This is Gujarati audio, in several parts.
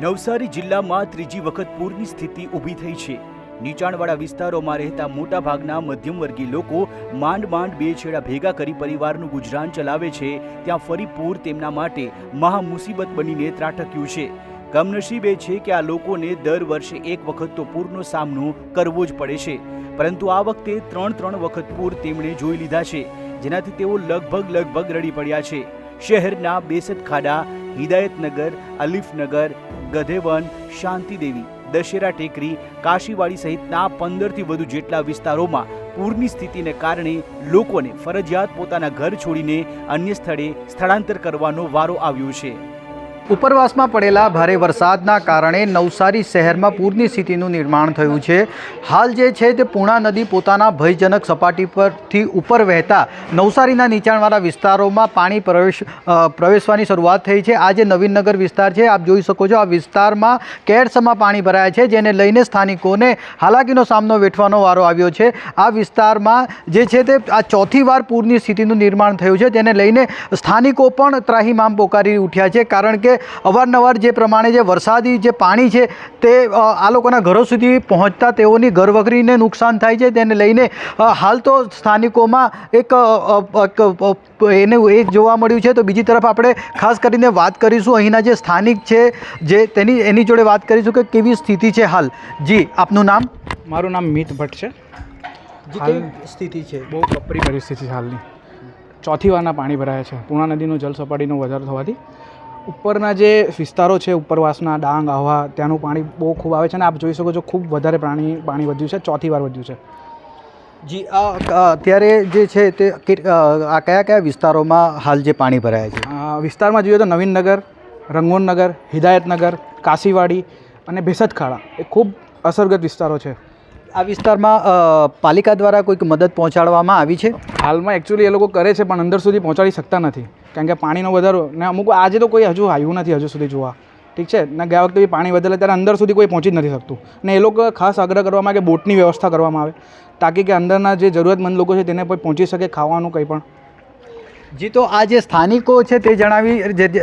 નવસારી જિલ્લામાં ત્રીજી વખત પૂરની સ્થિતિ ઊભી થઈ છે. નીચાણવાળા વિસ્તારોમાં રહેતા મોટાભાગના મધ્યમવર્ગીય લોકો માંડ માંડ બે છેડા ભેગા કરી પરિવારનું ગુજરાન ચલાવે છે. ત્યાં ફરી પૂર તેમના માટે મહા મુસીબત બનીને ત્રાટક્યું છે. કમનસીબે છે કે આ લોકોને દર વર્ષે એક વખત તો પૂરનો સામનો કરવો જ પડે છે. પરંતુ આ વખતે ત્રણ ત્રણ વખત પૂર તેમણે જોઈ લીધા છે, જેનાથી તેઓ લગભગ લગભગ રડી પડ્યા છે. શહેરના બેસત ખાડા હિદાયતનગર અલીફનગર ગધેવન શાંતિદેવી દશેરા ટેકરી કાશીવાડી સહિતના પંદરથી વધુ જેટલા વિસ્તારોમાં પૂરની સ્થિતિને કારણે લોકોને ફરજિયાત પોતાના ઘર છોડીને અન્ય સ્થળે સ્થળાંતર કરવાનો વારો આવ્યો છે. ઉપરવાસમાં પડેલા ભારે વરસાદના કારણે નવસારી શહેરમાં પૂરની સ્થિતિનું નિર્માણ થયું છે. હાલ જે છે તે પૂર્ણા નદી પોતાના ભયજનક સપાટી પરથી ઉપર વહેતા નવસારીના નીચાણવાળા વિસ્તારોમાં પાણી પ્રવેશ પ્રવેશવાની શરૂઆત થઈ છે. આ જે નવીનનગર વિસ્તાર છે, આપ જોઈ શકો છો આ વિસ્તારમાં કેરસમાં પાણી ભરાયા છે, જેને લઈને સ્થાનિકોને હાલાકીનો સામનો વેઠવાનો વારો આવ્યો છે. આ વિસ્તારમાં જે છે તે આ ચોથી વાર પૂરની સ્થિતિનું નિર્માણ થયું છે તેને લઈને સ્થાનિકો પણ ત્રાહીમામ પોકારી ઉઠ્યા છે, કારણ કે અવારનવાર જે પ્રમાણે જે વરસાદી જે પાણી છે તે આ લોકોના ઘરો સુધી પહોંચતા તેઓની ઘરવખરીને નુકસાન થાય છે. તેને લઈને હાલ તો સ્થાનિકોમાં એક એને એ જોવા મળ્યું છે. તો બીજી તરફ આપણે ખાસ કરીને વાત કરીશું અહીંના જે સ્થાનિક છે જે તેની એની જોડે વાત કરીશું કે કેવી સ્થિતિ છે હાલ. જી આપનું નામ? મારું નામ મિત ભટ્ટ છે. હાલ- સ્થિતિ છે? બહુ કપરી પરિસ્થિતિ છે હાલની. ચોથી વારના પાણી ભરાયા છે. પૂર્ણા નદીનું જળ સપાટીનો વધારો થવાથી ઉપરના જે વિસ્તારો છે ઉપરવાસના ડાંગ આહવા ત્યાંનું પાણી બહુ ખૂબ આવે છે અને આપ જોઈ શકો છો ખૂબ વધારે પાણી પાણી વધ્યું છે ચોથી વાર વધ્યું છે. જી આ અત્યારે જે છે તે કે- આ કયા કયા વિસ્તારોમાં હાલ જે પાણી ભરાયા છે? વિસ્તારમાં જોઈએ તો નવીનનગર રંગોનનગર હિદાયતનગર કાશીવાડી અને ભેસતખાડા એ ખૂબ અસરગ્રસ્ત વિસ્તારો છે. આ વિસ્તારમાં પાલિકા દ્વારા કોઈક મદદ પહોંચાડવામાં આવી છે? હાલમાં એકચ્યુઅલી એ લોકો કરે છે પણ અંદર સુધી પહોંચાડી શકતા નથી. કારણ કે પાણીનો વધારો ને અમુક આજે તો કોઈ હજુ આવ્યું નથી હજુ સુધી જોવા. ઠીક છે? ને ગયા વખતે બી પાણી વધારે ત્યારે અંદર સુધી કોઈ પહોંચી જ નથી શકતું. ને એ લોકો ખાસ આગ્રહ કરવામાં કે બોટની વ્યવસ્થા કરવામાં આવે, તાકી કે અંદરના જે જરૂરિયાતમંદ લોકો છે તેને કોઈ પહોંચી શકે ખાવાનું કંઈ પણ. જી, તો આ જે સ્થાનિકો છે તે જણાવી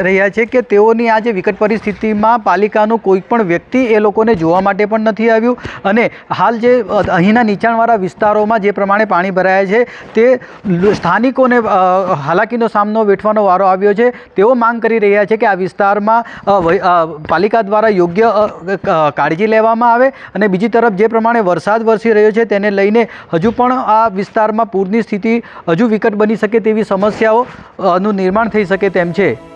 રહ્યા છે કે તેઓની આ જે વિકટ પરિસ્થિતિમાં પાલિકાનું કોઈ પણ વ્યક્તિ એ લોકોને જોવા માટે પણ નથી આવ્યું. અને હાલ જે અહીંના નીચાણવાળા વિસ્તારોમાં જે પ્રમાણે પાણી ભરાયા છે, તે સ્થાનિકોને હાલાકીનો સામનો વેઠવાનો વારો આવ્યો છે. તેઓ માંગ કરી રહ્યા છે કે આ વિસ્તારમાં પાલિકા દ્વારા યોગ્ય કાળજી લેવામાં આવે. અને બીજી તરફ જે પ્રમાણે વરસાદ વરસી રહ્યો છે તેને લઈને હજુ પણ આ વિસ્તારમાં પૂરની સ્થિતિ હજુ વિકટ બની શકે તેવી સમસ્યાઓ અ, નું નિર્માણ થઈ શકે તેમ છે.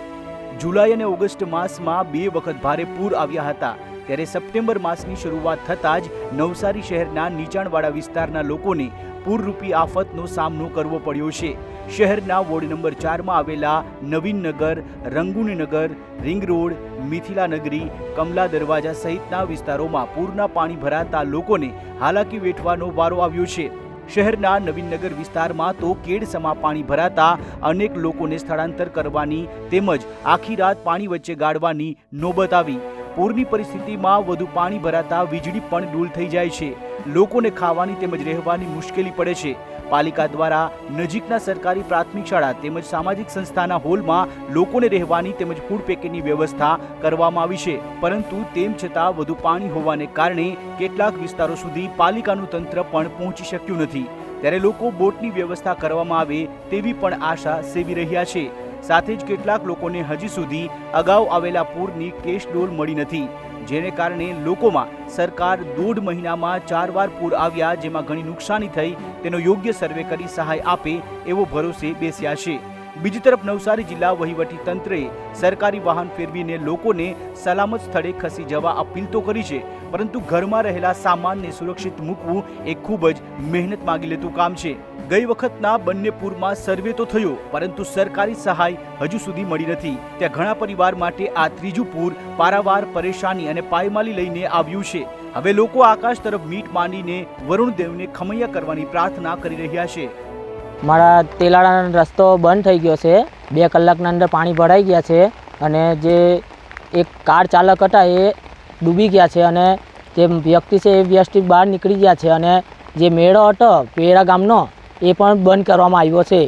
જુલાઈ અને ઓગસ્ટ માસમાં બે વખત ભારે પૂર આવ્યા હતા. ત્યારે સપ્ટેમ્બર માસની શરૂઆત થતાં જ નવસારી શહેરના નીચાણવાળા વિસ્તારના લોકોને પૂરરૂપી આફતનો સામનો કરવો પડ્યો છે. શહેરના વોર્ડ નંબર ચારમાં આવેલા નવીનનગર રંગુનીનગર રિંગ રોડ મિથિલાનગરી કમલા દરવાજા સહિતના વિસ્તારોમાં પૂરના પાણી ભરાતા લોકોને હાલાકી વેઠવાનો વારો આવ્યો છે. શહેરના નવીનનગર વિસ્તારમાં તો કેડસમાં પાણી ભરાતા અનેક લોકોને સ્થળાંતર કરવાની તેમજ આખી રાત પાણી વચ્ચે ગાળવાની નોબત આવી. પૂરની પરિસ્થિતિમાં વધુ પાણી ભરાતા વીજળી પણ ડૂલ થઈ જાય છે. લોકોને ખાવાની તેમજ રહેવાની મુશ્કેલી પડે છે. પાલિકા દ્વારા નજીકના સરકારી પ્રાથમિક શાળા તેમજ સામાજિક સંસ્થાના હોલમાં લોકોને રહેવાની તેમજ ફૂડ પેકેટની વ્યવસ્થા કરવામાં આવી છે. પરંતુ તેમ છતાં વધુ પાણી હોવાને કારણે કેટલાક વિસ્તારો સુધી પાલિકાનું તંત્ર પણ પહોંચી શક્યું નથી. ત્યારે લોકો બોટની વ્યવસ્થા કરવામાં આવે તેવી પણ આશા સેવી રહ્યા છે. સાથે જ કેટલાક લોકોને હજી સુધી અગાઉ આવેલા પૂરની કેશ ડોલ મળી નથી, જેને કારણે લોકોમાં સરકાર દોઢ મહિનામાં ચાર વાર પૂર આવ્યા, જેમાં ઘણી નુકસાની થઈ, તેનો યોગ્ય સર્વે કરી સહાય આપે એવો ભરોસે બેસ્યા છે. બીજી તરફ નવસારી જિલ્લા વહીવટી તંત્રએ સરકારી વાહન ફેરવીને લોકોને સલામત સ્થળે ખસી જવા અપીલ તો કરી છે, પરંતુ ઘરમાં રહેલા સામાનને સુરક્ષિત મૂકવું એ ખૂબ જ મહેનત માગી લેતું કામ છે. ગઈ વખતના બંને પૂરમાં સર્વે તો થયો, પરંતુ સરકારી સહાય હજુ સુધી મળી નથી. ત્યાં ઘણા પરિવાર માટે આ ત્રીજું પૂર પારાવાર પરેશાની અને પાયમાલી લઈને આવ્યું છે. હવે લોકો આકાશ તરફ મીટ માંડીને વરુણ દેવને ખમૈયા કરવાની પ્રાર્થના કરી રહ્યા છે. મારા તેલાળાનો રસ્તો બંધ થઈ ગયો છે. બે કલાકના અંદર પાણી ભરાઈ ગયા છે અને જે એક કાર ચાલક હતા એ ડૂબી ગયા છે અને જે વ્યક્તિ છે એ વ્યસ્તિ બહાર નીકળી ગયા છે અને જે મેળો હતો પેરા ગામનો એ પણ બંધ કરવામાં આવ્યો છે.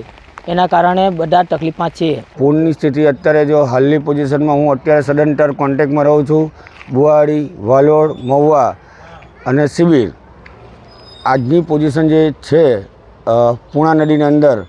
એના કારણે બધા તકલીફમાં છે પૂરની સ્થિતિ અત્યારે જો હાલની પોઝિશનમાં હું અત્યારે સડન્ટર કોન્ટેક્ટમાં રહું છું. બુવાડી વાલોડ, મહુવા અને શિબિર. આજની પોઝિશન જે છે અ, પૂર્ણા નદીની અંદર.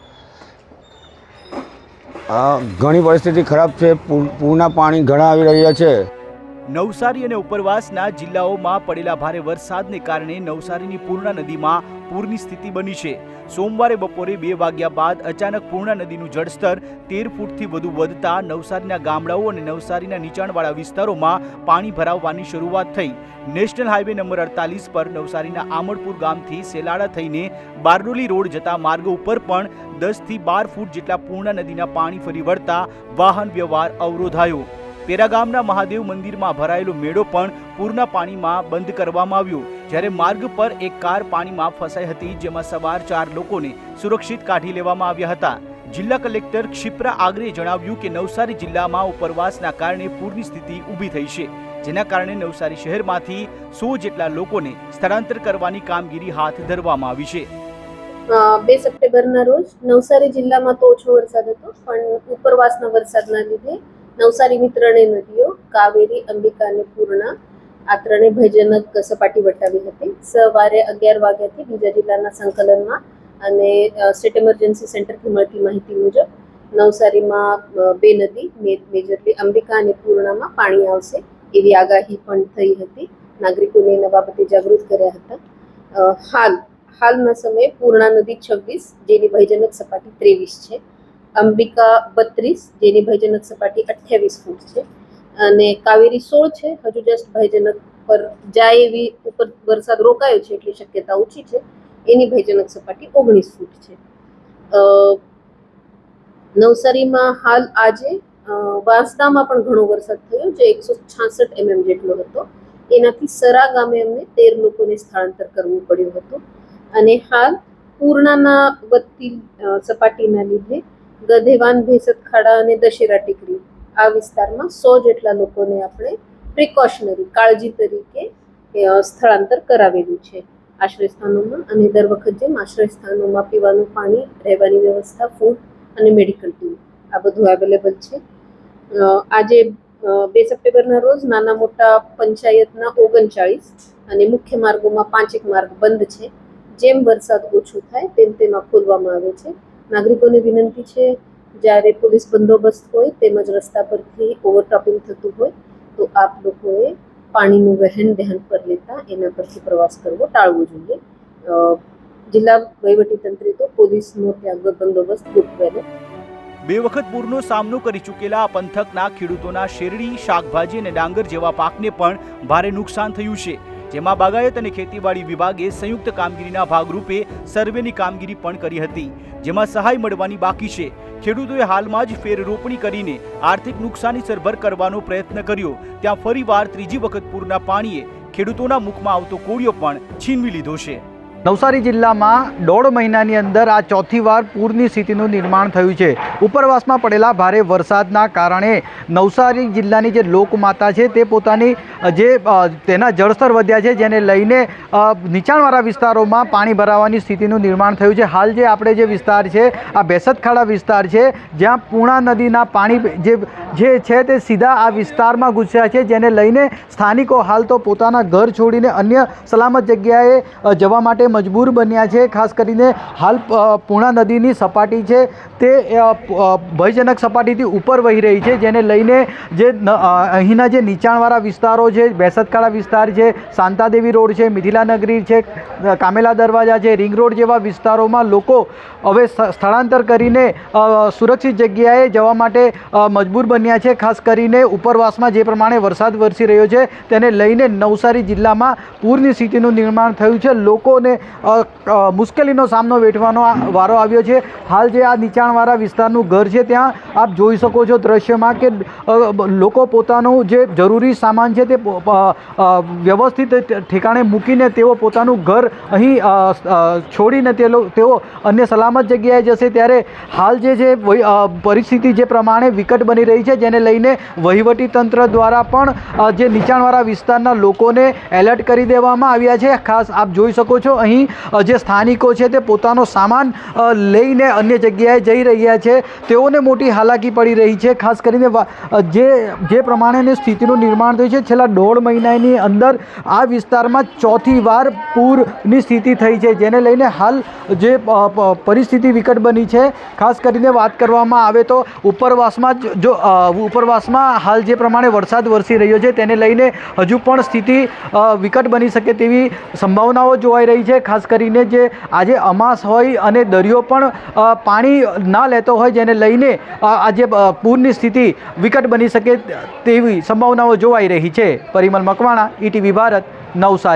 ઘણી પરિસ્થિતિ ખરાબ છે. પૂર પૂરના પાણી ઘણા આવી રહ્યા છે. નવસારી અને ઉપરવાસના જિલ્લાઓમાં પડેલા ભારે વરસાદને કારણે નવસારીની પૂર્ણા નદીમાં પૂરની સ્થિતિ બની છે. સોમવારે બપોરે બે વાગ્યા બાદ અચાનક પૂર્ણા નદીનું જળસ્તર તેર ફૂટથી વધુ વધતા નવસારીના ગામડાઓ અને નવસારીના નીચાણવાળા વિસ્તારોમાં પાણી ભરાવવાની શરૂઆત થઈ. નેશનલ હાઈવે નંબર અડતાલીસ પર નવસારીના આમળપુર ગામથી સેલાડા થઈને બારડોલી રોડ જતા માર્ગ ઉપર પણ દસથી બાર ફૂટ જેટલા પૂર્ણા નદીના પાણી ફરી વળતા વાહન વ્યવહાર અવરોધાયો. પેરા ગામના મહાદેવ મંદિરમાં ભરાયેલો મેળો પણ પૂરના પાણીમાં બંધ કરવામાં આવ્યો. જ્યારે માર્ગ પર એક કાર પાણીમાં ફસાઈ હતી, જેમાં સવાર ચાર લોકોને સુરક્ષિત કાઢી લેવામાં આવ્યા હતા. જિલ્લા કલેક્ટર ક્ષિપ્રા આગરે જણાવ્યું કે નવસારી જિલ્લામાં ઉપરવાસના કારણે પૂરની સ્થિતિ ઊભી થઈ છે, જેના કારણે નવસારી શહેરમાંથી સો જેટલા લોકોને સ્થળાંતર કરવાની કામગીરી હાથ ધરવામાં આવી છે. બે સપ્ટેમ્બરના રોજ નવસારી જિલ્લામાં તો ઓછો વરસાદ હતો, પણ ઉપરવાસના વરસાદના લીધે નવસારીની ત્રણેય નદીઓ, કાવેરી, અંબિકા અને પૂર્ણા આ ત્રણેય ભયજનક સપાટી વટાવી હતી. સવારે અગિયાર વાગ્યાથી બીજા જિલ્લાના સંકલનમાં અને સ્ટેટ એમરજન્સી સેન્ટરથી મળતી માહિતી મુજબ નવસારીમાં બે નદી મેજરલી અંબિકા અને પૂર્ણામાં પાણી આવશે એવી આગાહી પણ થઈ હતી. નાગરિકોને એના બાબતે જાગૃત કર્યા હતા. હાલ, હાલના સમયે પૂર્ણા નદી છવ્વીસ, જેની ભયજનક સપાટી ત્રેવીસ છે. અંબિકા બત્રીસ, જેની ભયજનક સપાટી અઠ્યાવીસ ફૂટ છે. અને કાવેરી સોળ છે. હજુ જસ્ટ ભયજનક પર જાય એવી ઉપર વરસાદ રોકાયો છે એટલી શક્યતા ઓછી છે. એની ભયજનક સપાટી ઓગણીસ ફૂટ છે. નવસારીમાં હાલ આજે વાંસદામાં પણ ઘણો વરસાદ થયો જે એકસો છાસઠ એમએમ જેટલો હતો. એનાથી સરા ગામે અમને તેર લોકોને સ્થળાંતર કરવું પડ્યું હતું. અને હાલ પૂર્ણાના વધતી સપાટીના લીધે ગધેવાન, ભેસત, ખાડા અને દશેરા ટેકરી. આ વિસ્તારમાં સો જેટલા લોકોને આપણે પ્રિકોશનરી કાળજી તરીકે સ્થળાંતર કરાવેલું છે. આશ્રય સ્થાનોમાં અને દર વખત જેમ આશ્રય સ્થાનોમાં પીવાનું પાણી, રહેવાની વ્યવસ્થા ફૂડ અને મેડિકલ ટીમ આ બધું અવેલેબલ છે. આજે બે સપ્ટેમ્બરના રોજ નાના મોટા પંચાયતના ઓગણચાળીસ અને મુખ્ય માર્ગોમાં પાંચેક માર્ગ બંધ છે. જેમ વરસાદ ઓછો થાય તેમ તેમાં ખોલવામાં આવે છે. નાગરિકોને વિનંતી છે, જ્યારે પોલીસ બંદોબસ્ત હોય તેમજ રસ્તા પરથી ઓવરટોપિંગ થતું હોય, તો આપ લોકોએ પાણીનું વહેન ધ્યાન પર લેતા એના પરથી પ્રવાસ કરવો ટાળવો જોઈએ. જિલ્લા વહીવટીતંત્રે તો પોલીસનો ત્યાં બંદોબસ્ત ગોઠવેલો. બે વખત પૂરનો સામનો કરી ચૂકેલા પંથકના ખેડૂતોના શેરડી, શાકભાજી અને ડાંગર જેવા પાકને પણ ભારે નુકસાન થયું છે. જેમાં બાગાયત અને ખેતીવાડી વિભાગે સંયુક્ત કામગીરીના ભાગરૂપે સર્વેની કામગીરી પણ કરી હતી, જેમાં સહાય મળવાની બાકી છે. ખેડૂતોએ હાલમાં જ ફેર રોપણી કરીને આર્થિક નુકસાની સરભર કરવાનો પ્રયત્ન કર્યો, ત્યાં ફરીવાર ત્રીજી વખત પૂરના પાણીએ ખેડૂતોના મુખમાં આવતો કોળિયો પણ છીનવી લીધો છે. નવસારી જિલ્લામાં દોઢ મહિનાની અંદર આ ચોથી વાર પૂરની સ્થિતિનું નિર્માણ થયું છે. ઉપરવાસમાં પડેલા ભારે વરસાદના કારણે નવસારી જિલ્લાની જે લોકમાતા છે તે પોતાની જે તેના જળસ્તર વધ્યા છે જેને લઈને નીચાણવાળા વિસ્તારોમાં પાણી ભરાવાની સ્થિતિનું નિર્માણ થયું છે. હાલ જે આપણે જે વિસ્તાર છે, આ બેસતખાડા વિસ્તાર છે, જ્યાં પૂર્ણા નદીના પાણી જે જે છે તે સીધા આ વિસ્તારમાં ઘૂસ્યા છે, જેને લઈને સ્થાનિકો હાલ તો પોતાના ઘર છોડીને અન્ય સલામત જગ્યાએ જવા માટે મજબૂર બન્યા છે. ખાસ કરીને હાલ પૂર્ણા નદીની સપાટી છે. તે ભયજનક સપાટીથી ઉપર વહી રહી છે, જેને લઈને જે અહીંના જે નીચાણવાળા વિસ્તારો છે, બેસતકાળા વિસ્તાર છે, શાંતાદેવી રોડ છે મિથિલાનગરી છે કામેલા દરવાજા છે, રિંગ રોડ જેવા વિસ્તારોમાં લોકો હવે સ્થ- સ્થળાંતર કરીને સુરક્ષિત જગ્યાએ જવા માટે મજબૂર બન્યા છે. ખાસ કરીને ઉપરવાસમાં જે પ્રમાણે વરસાદ વરસી રહ્યો છે, તેને લઈને નવસારી જિલ્લામાં પૂરની સ્થિતિનું નિર્માણ થયું છે. લોકોને મુશ્કેલીનો સામનો વેઠવાનો વારો આવ્યો છે. હાલ જે આ નીચાણવાળા વિસ્તારનું ઘર છે, ત્યાં આપ જોઈ શકો છો દ્રશ્યમાં કે લોકો પોતાનું જે જરૂરી સામાન છે તે વ્યવસ્થિત ઠેકાણે મૂકીને તેઓ પોતાનું ઘર અહીં છોડીને તે તેઓ અન્ય સલામત જગ્યાએ જશે. ત્યારે હાલ જે છે પરિસ્થિતિ જે પ્રમાણે વિકટ બની રહી છે, જેને લઈને વહીવટી તંત્ર દ્વારા પણ જે નીચાણવાળા વિસ્તારના લોકોને એલર્ટ કરી દેવામાં આવ્યા છે. ખાસ આપ જોઈ શકો છો, અહીં અહીં જે સ્થાનિકો છે તે પોતાનો સામાન લઈને અન્ય જગ્યાએ જઈ રહ્યા છે. તેઓને મોટી હાલાકી પડી રહી છે. ખાસ કરીને જે જે પ્રમાણેની સ્થિતિનું નિર્માણ થયું છે, છેલ્લા દોઢ મહિનાની અંદર આ વિસ્તારમાં ચોથી વાર પૂરની સ્થિતિ થઈ છે. જેને લઈને હાલ જે પરિસ્થિતિ વિકટ બની છે. ખાસ કરીને વાત કરવામાં આવે તો ઉપરવાસમાં જ- ઉપરવાસમાં હાલ જે પ્રમાણે વરસાદ વરસી રહ્યો છે, તેને લઈને હજુ પણ સ્થિતિ વિકટ બની શકે તેવી સંભાવનાઓ જોવાઈ રહી છે. ખાસ કરીને જે આજે અમાસ હોય અને દરિયો પણ પાણી ના લેતો હોય જેને લઈને આજે પૂરની સ્થિતિ વિકટ બની શકે તેવી સંભાવનાઓ જોવાઈ રહી છે. પરિમલ મકવાણા, ઈટીવી ભારત, નવસારી.